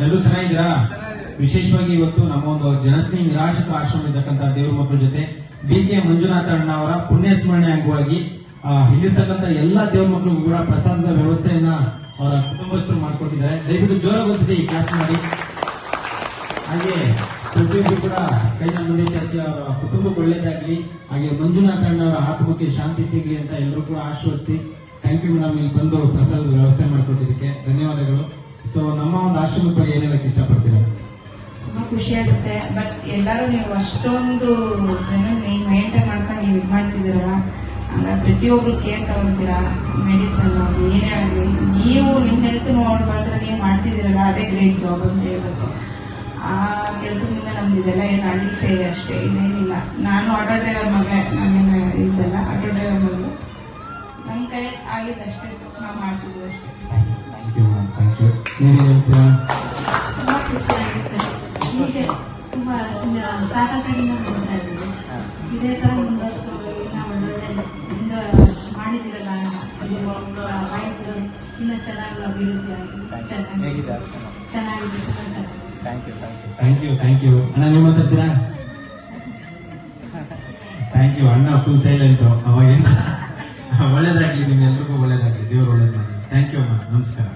ಎಲ್ಲರೂ ಚೆನ್ನಾಗಿದ್ದೀರಾ? ವಿಶೇಷವಾಗಿ ಇವತ್ತು ನಮ್ಮ ಒಂದು ಜನಸ್ನೇಹಿ ನಿರಾಶ್ರಿತ ಆಶ್ರಮ ಇದ್ದಕ್ಕಂತ ದೇವ್ರ ಮಕ್ಕಳ ಜೊತೆ ಬಿ ಕೆ ಮಂಜುನಾಥ ಅಣ್ಣ ಅವರ ಪುಣ್ಯ ಸ್ಮರಣೆ ಅಂಗವಾಗಿ ಇಲ್ಲಿರ್ತಕ್ಕಂಥ ಎಲ್ಲಾ ದೇವ್ರ ಮಕ್ಕಳಿಗೂ ಕೂಡ ಪ್ರಸಾದದ ವ್ಯವಸ್ಥೆಯನ್ನ ಅವರ ಕುಟುಂಬಸ್ಥರು ಮಾಡ್ಕೊಟ್ಟಿದ್ದಾರೆ. ದಯವಿಟ್ಟು ಜೋರ ಗೊತ್ತಿದೆ ಈ ಕ್ಲಾಸ್ ಮಾಡಿ. ಹಾಗೆ ಪ್ರತಿಯೊಬ್ಬರು ಕೂಡ ಕೈನ ಮುಂದೆ ಚರ್ಚೆ ಅವರ ಕುಟುಂಬಕ್ಕೆ ಒಳ್ಳೇದಾಗ್ಲಿ ಹಾಗೆ ಮಂಜುನಾಥ ಅಣ್ಣ ಅವರ ಆತ್ಮಕ್ಕೆ ಶಾಂತಿ ಸಿಗಲಿ ಅಂತ ಎಲ್ಲರೂ ಕೂಡ ಆಶೀರ್ವದಿಸಿ ಥ್ಯಾಂಕ್ ಯು ಮೇಡಮ್ ಇಲ್ಲಿ ಬಂದು ಪ್ರಸಾದದ ವ್ಯವಸ್ಥೆ ಮಾಡಿಕೊಟ್ಟಿದ್ದಕ್ಕೆ ಧನ್ಯವಾದಗಳು. ಸೊ ನಮ್ಮ ಒಂದು ಆಶ್ರಮದ ಬಗ್ಗೆ ಏನ್ ಹೇಳಕ್ ಇಷ್ಟಪಡ್ತೀರಾ? ತುಂಬಾ ಖುಷಿ ಆಗುತ್ತೆ. ಬಟ್ ಎಲ್ಲರೂ ನೀವು ಅಷ್ಟೊಂದು ಜನ ನೀವು ಮೇಂಟೈನ್ ಮಾಡ್ಕೊಂಡು ನೀವು ಇದು ಮಾಡ್ತಿದ್ದೀರಲ್ಲ ಅಂದ್ರೆ ಪ್ರತಿಯೊಬ್ರು ಕೇರ್ ತಗೊಂತೀರಾ? ಮೆಡಿಸನ್ ಆಗಲಿ ಏನೇ ಆಗಲಿ ನೀವು ನಿಮ್ಮ ಹೆಲ್ತ್ ನೋಡ್ಬಾರ್ದ್ರೆ ನೀವು ಮಾಡ್ತಿದ್ದೀರಲ್ಲ ಅದೇ ಗ್ರೇಟ್ ಜಾಬ್ ಅಂತ ಹೇಳ್ಬೇಕು ಆ ಕೆಲಸದಿಂದ ನಮ್ದು ಇದೆಲ್ಲ ಏನು ಹಳ್ಳಿ ಸೇವೆ ಅಷ್ಟೇ ಇನ್ನೇನಿಲ್ಲ. ನಾನು ಆಟೋ ಡ್ರೈವರ್ ಮಗ ನಾನೇನು ಇದೆಲ್ಲ ಆಟೋ ಡ್ರೈವರ್ ಮಗಳು ನಮ್ಮ ಕೈ ಆಗಿದ್ದಷ್ಟೇ ನಾವು ಮಾಡ್ತಿದ್ವಿ ಅಷ್ಟೇ. ಥ್ಯಾಂಕ್ ಯು ಹೀಗೆ ತುಂಬಾ ಹೇಗಿದೆ ಚೆನ್ನಾಗಿದೆ thank you thank you thank you ಅಣ್ಣ, ನೀವು ಥ್ಯಾಂಕ್ ಯು ಅಣ್ಣ ಫುಲ್ ಸೈಲೆಂಟ್ ಅವಾಗಿಂದ ಒಳ್ಳೇದಾಗ್ಲಿ ನಿಮ್ಗೆಲ್ರಿಗೂ ಒಳ್ಳೇದಾಗ್ಲಿ. ದೇವರು ಒಳ್ಳೇದಾಗ್ಲಿ. ಥ್ಯಾಂಕ್ ಯು ಅಮ್ಮ. ನಮಸ್ಕಾರ.